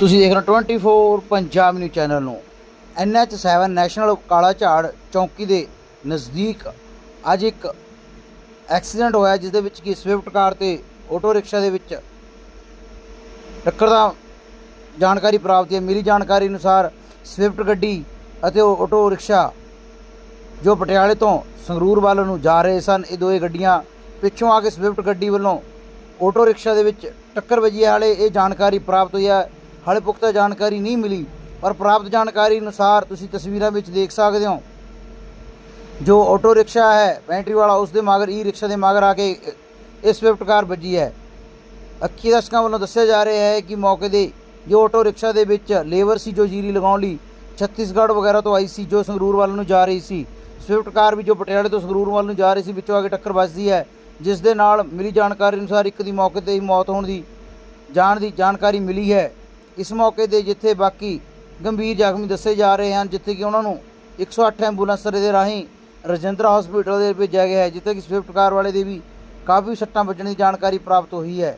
ਤੁਸੀਂ ਦੇਖ ਰਹੇ ਹੋ 24 ਪੰਜਾਬ ਨਿਊਜ਼ ਚੈਨਲ ਨੂੰ। NH7 ਨੈਸ਼ਨਲ ਕਾਲਾ ਝਾੜ ਚੌਂਕੀ ਦੇ ਨਜ਼ਦੀਕ ਅੱਜ ਇੱਕ ਐਕਸੀਡੈਂਟ ਹੋਇਆ ਜਿਸ ਦੇ ਵਿੱਚ ਕਿ ਸਵਿਫਟ ਕਾਰ ਤੇ ਆਟੋ ਰਿਕਸ਼ਾ ਦੇ ਵਿੱਚ ਟੱਕਰ ਦਾ ਜਾਣਕਾਰੀ ਪ੍ਰਾਪਤ ਹੈ। ਮਿਲੀ ਜਾਣਕਾਰੀ ਅਨੁਸਾਰ ਸਵਿਫਟ ਗੱਡੀ ਅਤੇ ਉਹ ਆਟੋ ਰਿਕਸ਼ਾ ਜੋ ਪਟਿਆਲੇ ਤੋਂ ਸੰਗਰੂਰ ਵੱਲ ਨੂੰ ਜਾ ਰਹੇ ਸਨ, ਇਹ ਦੋਏ ਗੱਡੀਆਂ ਪਿੱਛੋਂ ਆ ਕੇ ਸਵਿਫਟ ਗੱਡੀ ਵੱਲੋਂ ਆਟੋ ਰਿਕਸ਼ਾ ਦੇ ਵਿੱਚ ਟੱਕਰ ਵੱਜੀ ਹੈ। ਹਾਲੇ ਇਹ ਜਾਣਕਾਰੀ ਪ੍ਰਾਪਤ ਹੋਈ ਹੈ ਹਾਲੇ ਪੁਖਤਾ ਜਾਣਕਾਰੀ ਨਹੀਂ ਮਿਲੀ, ਪਰ ਪ੍ਰਾਪਤ ਜਾਣਕਾਰੀ ਅਨੁਸਾਰ ਤੁਸੀਂ ਤਸਵੀਰਾਂ ਵਿੱਚ ਦੇਖ ਸਕਦੇ ਹੋ। ਜੋ ਆਟੋ ਰਿਕਸ਼ਾ ਹੈ, ਬੈਟਰੀ ਵਾਲਾ, ਉਸ ਦੇ ਮਗਰ ਈ ਰਿਕਸ਼ਾ ਦੇ ਮਗਰ ਆ ਕੇ ਇਹ ਸਵਿਫਟ ਕਾਰ ਵੱਜੀ ਹੈ। ਅੱਖੀ ਦਰਸ਼ਕਾਂ ਵੱਲੋਂ ਦੱਸਿਆ ਜਾ ਰਿਹਾ ਹੈ ਕਿ ਮੌਕੇ ਦੇ ਜੋ ਆਟੋ ਰਿਕਸ਼ਾ ਦੇ ਵਿੱਚ ਲੇਬਰ ਸੀ, ਜੋ ਜੀਰੀ ਲਗਾਉਣ ਲਈ ਛੱਤੀਸਗੜ੍ਹ ਵਗੈਰਾ ਤੋਂ ਆਈ ਸੀ, ਜੋ ਸੰਗਰੂਰ ਵੱਲ ਨੂੰ ਜਾ ਰਹੀ ਸੀ, ਸਵਿਫਟ ਕਾਰ ਵੀ ਜੋ ਪਟਿਆਲੇ ਤੋਂ ਸੰਗਰੂਰ ਵੱਲ ਨੂੰ ਜਾ ਰਹੀ ਸੀ, ਵਿੱਚੋਂ ਆ ਕੇ ਟੱਕਰ ਵੱਜਦੀ ਹੈ, ਜਿਸ ਦੇ ਨਾਲ ਮਿਲੀ ਜਾਣਕਾਰੀ ਅਨੁਸਾਰ ਇੱਕ ਦੀ ਮੌਕੇ ਤੇ ਹੀ ਮੌਤ ਹੋਣ ਦੀ, ਜਾਣ ਦੀ ਜਾਣਕਾਰੀ ਮਿਲੀ ਹੈ। ਇਸ ਮੌਕੇ ਤੇ ਜਿੱਥੇ ਬਾਕੀ ਗੰਭੀਰ ਜ਼ਖਮੀ ਦੱਸੇ ਜਾ ਰਹੇ ਹਨ, ਜਿੱਥੇ ਕਿ ਉਹਨਾਂ ਨੂੰ 108 ਐਂਬੂਲੈਂਸ ਦੇ ਰਾਹੀਂ ਰਜਿੰਦਰਾ ਹਸਪੀਟਲ ਦੇ ਭੇਜਿਆ ਗਿਆ ਹੈ, ਜਿੱਥੇ ਕਿ ਸਵਿਫਟ ਕਾਰ ਵਾਲੇ ਦੇ ਵੀ ਕਾਫੀ ਸੱਟਾਂ ਵੱਜਣ ਦੀ ਜਾਣਕਾਰੀ ਪ੍ਰਾਪਤ ਹੋਈ ਹੈ।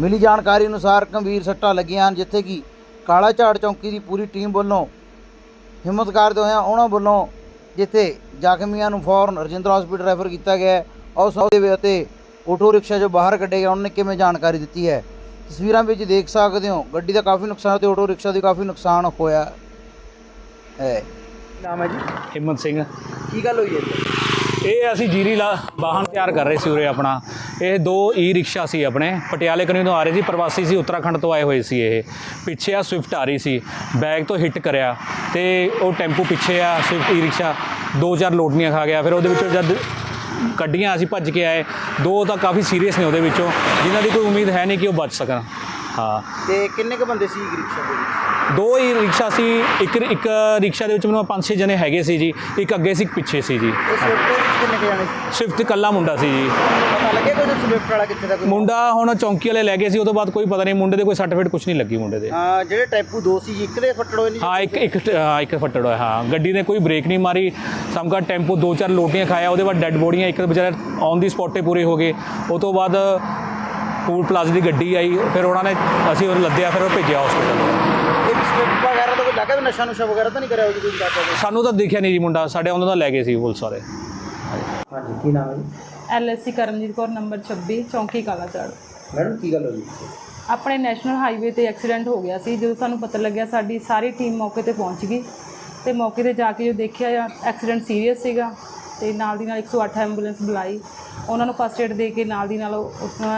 ਮਿਲੀ ਜਾਣਕਾਰੀ ਅਨੁਸਾਰ ਗੰਭੀਰ ਸੱਟਾਂ ਲੱਗੀਆਂ ਹਨ, ਜਿੱਥੇ ਕਿ ਕਾਲਾ ਝਾੜ ਚੌਂਕੀ ਦੀ ਪੂਰੀ ਟੀਮ ਵੱਲੋਂ ਹਿੰਮਤ ਕਰਦੇ ਹੋਇਆਂ ਉਹਨਾਂ ਵੱਲੋਂ ਜਿੱਥੇ ਜ਼ਖਮੀਆਂ ਨੂੰ ਫੌਰਨ ਰਜਿੰਦਰਾ ਹਸਪੀਟਲ ਰੈਫਰ ਕੀਤਾ ਗਿਆ ਹੈ। ਉਸ ਦੇ ਅਤੇ ਆਟੋ ਰਿਕਸ਼ਾ ਜੋ ਬਾਹਰ ਕੱਢੇ ਗਏ, ਉਹਨਾਂ ਨੇ ਕਿਵੇਂ ਜਾਣਕਾਰੀ ਦਿੱਤੀ ਹੈ? ਤਸਵੀਰਾਂ ਵਿੱਚ ਦੇਖ ਸਕਦੇ ਹੋ ਗੱਡੀ ਦਾ ਕਾਫੀ ਨੁਕਸਾਨ ਤੇ ਆਟੋ ਰਿਕਸ਼ਾ ਦੀ ਕਾਫੀ ਨੁਕਸਾਨ ਹੋਇਆ ਹੈ। ਨਾਮ ਹੈ ਜੀ? ਹਿੰਮਤ ਸਿੰਘ। ਕੀ ਗੱਲ ਹੋਈ ਹੈ ਇਹ ਅਸੀਂ ਜੀਰੀ ਲਾ ਵਾਹਨ ਤਿਆਰ ਕਰ ਰਹੇ ਸੀ ਉਰੇ ਆਪਣਾ। ਇਹ ਦੋ ਈ ਰਿਕਸ਼ਾ ਸੀ ਆਪਣੇ। ਪਟਿਆਲੇ ਕਨੀ ਤੋਂ ਆ ਰਹੇ ਸੀ ਪ੍ਰਵਾਸੀ ਸੀ ਉੱਤਰਾਖੰਡ ਤੋਂ ਆਏ ਹੋਏ ਸੀ ਇਹ। ਪਿੱਛੇ ਆ ਸਵਿਫਟ ਆ ਰਹੀ ਸੀ। ਬੈਗ ਤੋਂ ਹਿੱਟ ਕਰਿਆ ਤੇ ਉਹ ਟੈਂਪੂ ਪਿੱਛੇ ਆ ਸਵਿਫਟ ਈ ਰਿਕਸ਼ਾ ਦੋ ਚਾਰ ਲੋਟਨੀਆਂ ਖਾ ਗਿਆ ਫਿਰ ਉਹਦੇ ਵਿੱਚੋਂ ਜਦ ਕੱਢੀਆਂ ਅਸੀਂ ਭੱਜ ਕੇ ਆਏ। ਦੋ ਤਾਂ ਕਾਫੀ ਸੀਰੀਅਸ ਨੇ ਉਹਦੇ ਵਿੱਚੋਂ। ਜਿਨ੍ਹਾਂ ਦੀ ਕੋਈ ਉਮੀਦ ਹੈ ਨਹੀਂ ਕਿ ਉਹ ਬਚ ਸਕਣ। ਹਾਂ। ਤੇ ਕਿੰਨੇ ਕ ਬੰਦੇ ਸੀ ਰਿਕਸ਼ਾ ਦੇ ਵਿੱਚ? ਦੋ ਹੀ ਰਿਕਸ਼ਾ ਸੀ ਇੱਕ ਇੱਕ ਰਿਕਸ਼ਾ ਦੇ ਵਿੱਚ ਮੈਨੂੰ ਪੰਜ ਛੇ ਜਣੇ ਹੈਗੇ ਸੀ ਜੀ ਇੱਕ ਅੱਗੇ ਸੀ ਇੱਕ ਪਿੱਛੇ ਸੀ ਜੀ। ਕਿੰਨੇ ਕ ਜਾਣੇ ਸੀ? ਸਵਿਫਟ ਕੱਲਾ ਮੁੰਡਾ ਸੀ ਜੀ। ਪਤਾ ਲੱਗਿਆ ਕੋਈ ਸਵਿਫਟ ਵਾਲਾ ਕਿੱਥੇ ਦਾ ਕੋਈ ਮੁੰਡਾ ਹੁਣ ਚੌਂਕੀ ਵਾਲੇ ਲੈ ਗਏ ਸੀ ਉਹ ਤੋਂ ਬਾਅਦ ਕੋਈ ਪਤਾ ਨਹੀਂ ਮੁੰਡੇ ਦੇ ਕੋਈ ਸਰਟੀਫਿਕੇਟ ਕੁਝ ਨਹੀਂ ਲੱਗੀ ਮੁੰਡੇ ਦੇ। ਹਾਂ ਜਿਹੜੇ ਟੈਂਪੂ ਦੋ ਸੀ ਜੀ ਇੱਕ ਦੇ ਫੱਟੜ ਹੋਏ ਨੇ ਜੀ? ਹਾਂ ਇੱਕ ਇੱਕ ਹਾਂ, ਇੱਕ ਫੱਟੜ ਹੋਇਆ ਹਾਂ। ਗੱਡੀ ਨੇ ਕੋਈ ਬ੍ਰੇਕ ਨਹੀਂ ਮਾਰੀ ਸਮਕਾ ਟੈਂਪੂ ਦੋ ਚਾਰ ਲੋਟੀਆਂ ਖਾਇਆ ਉਹਦੇ ਬਾਅਦ ਡੈੱਡ ਬੋਡੀਆਂ ਇੱਕ ਵਿਚਾਰੇ ਔਨ ਦੀ ਸਪੌਟ ਤੇ ਪੂਰੇ ਹੋ ਗਏ। ਉਹ ਤੋਂ ਬਾਅਦ ਪੂਲ ਪਲਾਜ਼ਾ ਦੀ ਗੱਡੀ ਆਈ ਫਿਰ ਉਹਨਾਂ ਨੇ ਅਸੀਂ ਉਹ ਲੱਦਿਆ ਫਿਰ ਉਹ ਭੇਜਿਆ ਹਸਪੀਟਲ ਇਹ ਸਵਿਫਟ ਵਗੈਰਾ ਤਾਂ ਕੋਈ ਲੱਗਾ ਵੀ ਨਸ਼ਾ ਨੁਸ਼ਾ ਵਗੈਰਾ ਤਾਂ ਨਹੀਂ ਕਰਿਆ ਜੀ ਕੋਈ ਦੱਸਦਾ ਸਾਨੂੰ ਤਾਂ ਦਿਖਿਆ ਨਹੀਂ ਜੀ ਮੁੰਡਾ ਸਾਡੇ ਉਹਨਾਂ ਦਾ ਲੈ ਗਏ ਸੀ ਪੁਲਿਸ ਵਾਲੇ। ਹਾਂਜੀ ਕੀ ਨਾਮ ਹੈ ਜੀ? ਐਲਐਸਸੀ ਕਰਮਜੀਤ ਕੌਰ ਨੰਬਰ 26 ਚੌਂਕੀ ਕਾਲਾਚੜ। ਮੈਡਮ ਕੀ ਗੱਲ ਹੋਈ ਆਪਣੇ ਨੈਸ਼ਨਲ ਹਾਈਵੇ ਤੇ ਐਕਸੀਡੈਂਟ ਹੋ ਗਿਆ ਸੀ ਜਦੋਂ ਸਾਨੂੰ ਪਤਾ ਲੱਗਿਆ ਸਾਡੀ ਸਾਰੀ ਟੀਮ ਮੌਕੇ ਤੇ ਪਹੁੰਚ ਗਈ। ਤੇ ਮੌਕੇ ਤੇ ਜਾ ਕੇ ਜੋ ਦੇਖਿਆ ਐਕਸੀਡੈਂਟ ਸੀਰੀਅਸ ਸੀਗਾ। ਤੇ ਨਾਲ ਦੀ ਨਾਲ 108 ਐਂਬੂਲੈਂਸ ਬੁਲਾਈ। ਉਹਨਾਂ ਨੂੰ ਫਸਟ ਏਡ ਦੇ ਕੇ ਨਾਲ ਦੀ ਨਾਲ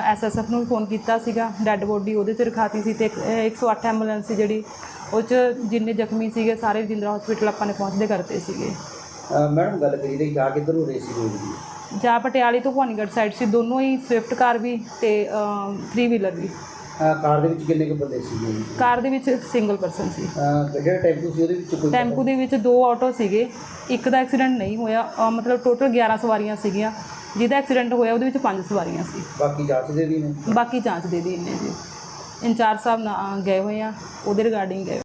ਐਸਐਸਐਫ ਨੂੰ ਫੋਨ ਕੀਤਾ ਸੀਗਾ ਡੈੱਡ ਬੋਡੀ ਉਹਦੇ 'ਚ ਰਖਾਤੀ ਸੀ ਤੇ ਇੱਕ- ਅਹ 108 ਐਂਬੂਲੈਂਸ ਸੀ ਜਿਹੜੀ ਉਹ 'ਚ ਜਿੰਨੇ ਜ਼ਖਮੀ ਸੀਗੇ ਸਾਰੇ ਰਜਿੰਦਰਾ ਹਸਪੀਟਲ ਆਪਾਂ ਨੇ ਪਹੁੰਚਦੇ ਕਰਤੇ ਸੀਗੇ। ਮੈਡਮ ਗੱਲ ਕਰੀ ਤੇ ਜਾ ਕਿੱਧਰ ਨੂੰ ਰੇਸੀ ਹੋਈ ਜੀ ਜਾਂ ਪਟਿਆਲੇ ਤੋਂ ਭਵਾਨੀਗੜ੍ਹ ਸਾਈਡ ਸੀ ਦੋਨੋਂ ਹੀ ਸਵਿਫਟ ਕਾਰ ਵੀ ਤੇ 3 ਵੀਲਰ ਵੀ। ਕਾਰ ਦੇ ਵਿੱਚ ਕਿੰਨੇ ਕ ਬੰਦੇ ਸੀ ਜੀ ਕਾਰ ਦੇ ਵਿੱਚ ਸਿੰਗਲ ਪਰਸਨ ਸੀ। ਜਿਹੜਾ ਟੈਂਪੂ ਸੀ ਉਹਦੇ ਵਿੱਚ ਕੋਈ ਟੈਂਪੂ ਦੇ ਵਿੱਚ ਦੋ ਆਟੋ ਸੀਗੇ। ਇੱਕ ਦਾ ਐਕਸੀਡੈਂਟ ਨਹੀਂ ਹੋਇਆ ਅਹ ਮਤਲਬ ਟੋਟਲ 11 ਸਵਾਰੀਆਂ ਸੀਗੀਆਂ। ਜਿਹਦਾ ਐਕਸੀਡੈਂਟ ਹੋਇਆ ਉਹਦੇ ਵਿੱਚ ਪੰਜ ਸਵਾਰੀਆਂ ਸੀ। ਬਾਕੀ ਜਾਂਚ ਦੇ ਵੀ ਨੇ? ਬਾਕੀ ਜਾਂਚ ਦੇ ਦੀ ਇਹਨੇ ਜੀ। ਇੰਚਾਰਜ ਸਾਹਿਬ ਨਾ ਗਏ ਹੋਏ ਆ ਉਹਦੇ ਰਿਗਾਰਡਿੰਗ ਗਏ